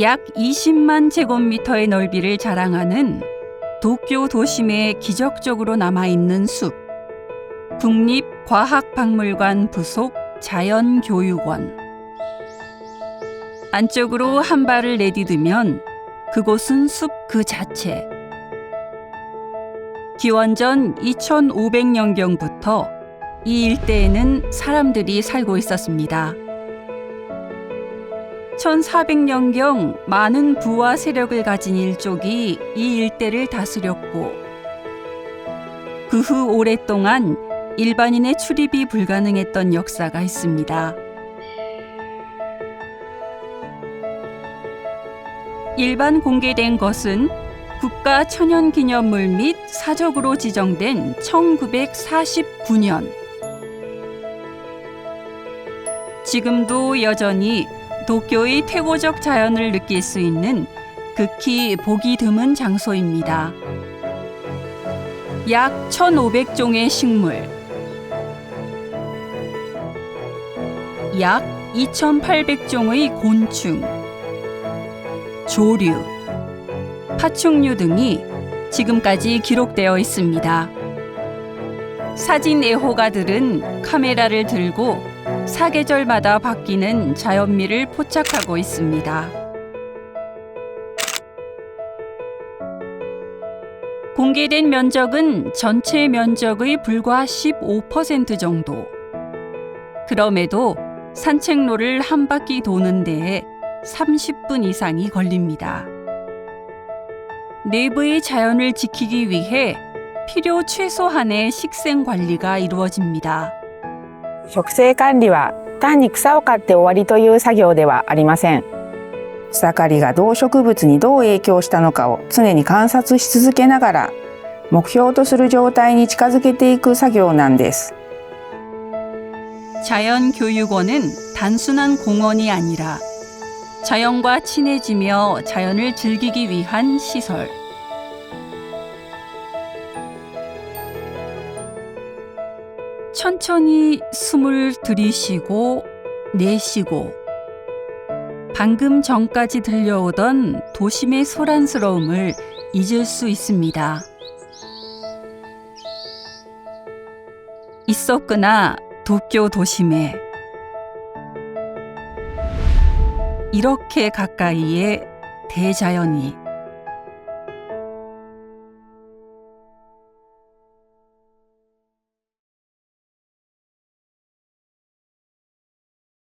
약 20만 제곱미터의 넓이를 자랑하는 도쿄 도심에 기적적으로 남아있는 숲. 국립과학박물관 부속 자연교육원. 안쪽으로 한 발을 내디디면 그곳은 숲 그 자체. 기원전 2500년경부터 이 일대에는 사람들이 살고 있었습니다. 1400년경 많은 부와 세력을 가진 일족이 이 일대를 다스렸고 그 후 오랫동안 일반인의 출입이 불가능했던 역사가 있습니다. 일반 공개된 것은 국가 천연기념물 및 사적으로 지정된 1949년. 지금도 여전히 도쿄의 태고적 자연을 느낄 수 있는 극히 보기 드문 장소입니다. 약 1,500종의 식물, 약 2,800종의 곤충, 조류, 파충류 등이 지금까지 기록되어 있습니다. 사진 애호가들은 카메라를 들고 사계절마다 바뀌는 자연미를 포착하고 있습니다. 공개된 면적은 전체 면적의 불과 15% 정도. 그럼에도 산책로를 한 바퀴 도는 데에 30분 이상이 걸립니다. 내부의 자연을 지키기 위해 필요 최소한의 식생 관리가 이루어집니다. 植生管理は単に草を刈って終わりという作業ではありません草刈りが動植物にどう影響したのかを常に観察し続けながら目標とする状態に近づけていく作業なんです 자연교육원은 단순한 공원이 아니라 자연과 친해지며 자연을 즐기기 위한 시설. 천천히 숨을 들이쉬고 내쉬고 방금 전까지 들려오던 도심의 소란스러움을 잊을 수 있습니다. 있었구나 도쿄 도심에 이렇게 가까이에 대자연이